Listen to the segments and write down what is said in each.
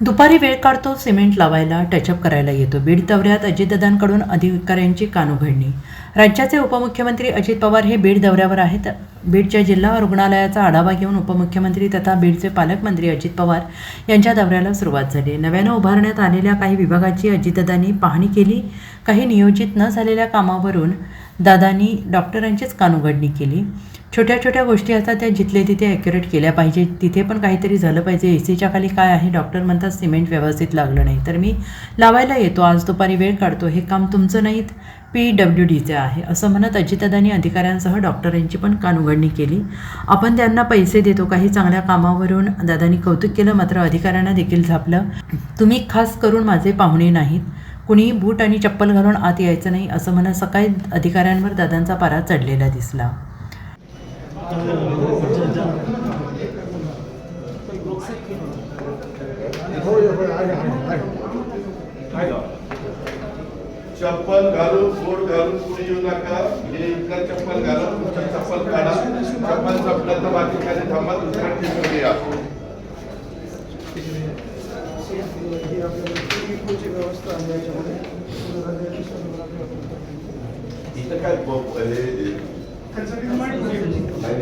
दुपारी वेळ काढतो सिमेंट लावायला टचअप करायला येतो. बीड दौऱ्यात अजितदादांकडून अधिकाऱ्यांची कानउघडणी. राज्याचे उपमुख्यमंत्री अजित पवार हे बीड दौऱ्यावर आहेत. बीडच्या जिल्हा रुग्णालयाचा आढावा घेऊन उपमुख्यमंत्री तथा बीडचे पालकमंत्री अजित पवार यांच्या दौऱ्याला सुरुवात झाली. नव्यानं उभारण्यात आलेल्या काही विभागाची अजितदादांनी पाहणी केली. काही नियोजित न झालेल्या कामावरून दादांनी डॉक्टरांचीच कानउघडणी केली. छोट्या छोट्या गोष्टी असतात त्या जिथले तिथे ॲक्युरेट केल्या पाहिजे तिथे पण काहीतरी झालं पाहिजे. ए सीच्या खाली काय आहे? डॉक्टर म्हणतात सिमेंट व्यवस्थित लागलं नाही. तर मी लावायला येतो. आज दुपारी वेळ काढतो. हे काम तुमचं नाहीत. पी डब्ल्यू डीचे आहे. असं म्हणत अजितदादांनी अधिकाऱ्यांसह डॉक्टरांची पण कानउघडणी केली. आपण त्यांना पैसे देतो. काही चांगल्या कामावरून दादांनी कौतुक केलं. मात्र अधिकाऱ्यांना देखील झापलं. तुम्ही खास करून माझे पाहुणे नाहीत. कुणी बूट आणि चप्पल घालून आत यायचं नाही असं म्हणत सकाळी अधिकाऱ्यांवर दादांचा पारा चढलेला दिसला. चप्पल घालून बोट घालून कुणी येऊ नका. हे इथलं चप्पल घाला तुमचं चप्पल काढा. चप्पल संपलं तर बाकी काही थांबा दुसऱ्या ठिकाणी या.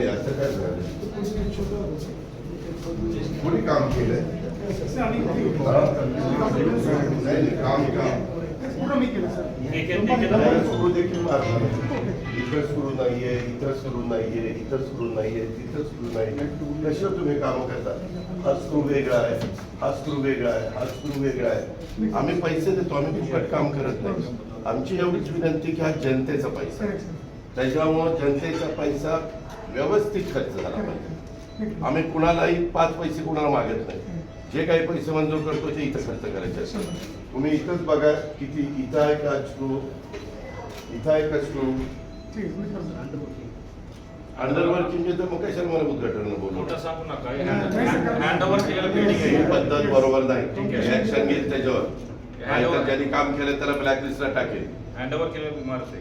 असं काय झालं कोणी काम केलंय? नाही नाही काम काम सुरू देखील सुरू नाहीये इथं सुरू नाहीये इथं सुरू नाहीये तिथं सुरू नाहीये. कशा तुम्ही काम करता? हा स्क्रू वेगळा आहे. हा स्क्रू वेगळा आहे. हा स्क्रू वेगळा आहे. आम्ही पैसे देतो आम्ही फुकट काम करत नाही. आमची एवढीच विनंती की हा जनतेचा पैसा आहे. त्याच्यामुळं जनतेचा पैसा व्यवस्थित खर्च झाला पाहिजे. आम्ही कुणालाही पाच पैसे कुणाला मागत नाही. जे काही पैसे मंजूर करतो ते इथं खर्च करायचे असतात. तुम्ही इथंच बघा किती इथं आहे का स्क्रू इथं आहे का स्क्रू अंडरवर्किंग तर मग कशाला मला उद्घाटन बोलू? सांगू नका. ही पद्धत बरोबर नाही. ठीक आहे. ऍक्शन घेईल त्याच्यावर. ज्यांनी काम केलं त्याला ब्लॅकलिस्टला टाकेल. हँड ओव्हर केलेलं इमारत आहे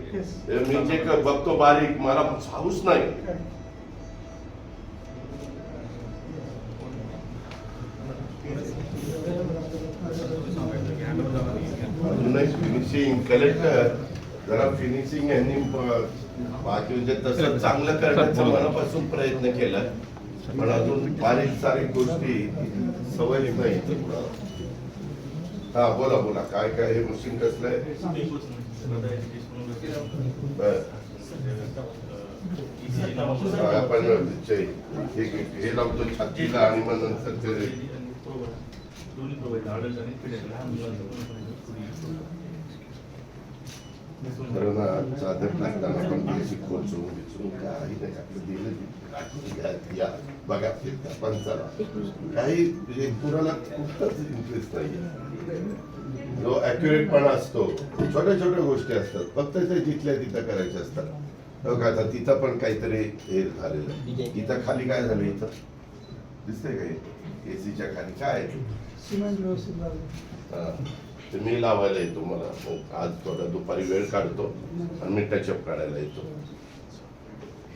हे मी जे बघतो बारीक मला हाऊस नाही. फिनिशिंग कलेक्टर जरा फिनिशिंग यांनी बाकी म्हणजे तसं चांगलं करण्याचा मनापासून प्रयत्न केला. पण अजून बारीक सारीक गोष्टी सवय नाही हा बोला बोला. काय काय हे मशीन कसलं आहे. हा, आपण हे हे लावतो छातीला आणि मग नंतर ते चादर पण काही नाही आपलं दिलं या- बघा काही म्हणजे कुणाला कुठलाच इंटरेस्ट नाही जो अॅक्युरेटपणा असतो. छोट्या छोट्या गोष्टी असतात. फक्त ते तिथल्या तिथं करायच्या असतात. हो का? आता तिथं पण काहीतरी हे झालेलं. इथं खाली काय झालं? इथं. दिसतंय काय एसीच्या खाली काय? सिमेंट व्यवस्थित लागलं. हा. मी लावायला येतो मला. मग आज थोडा दुपारी वेळ काढतो आणि मी टचअप काढायला येतो.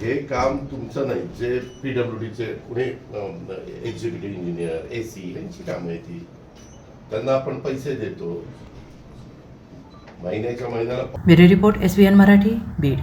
हे काम तुमचं नाही. जे पीडब्ल्यू डीचे Pune executive engineer A C यांची कामं आहे ती त्यांना आपण पैसे देतो. महिन्याच्या महिन्याला bureau report S B N Marathi Beed.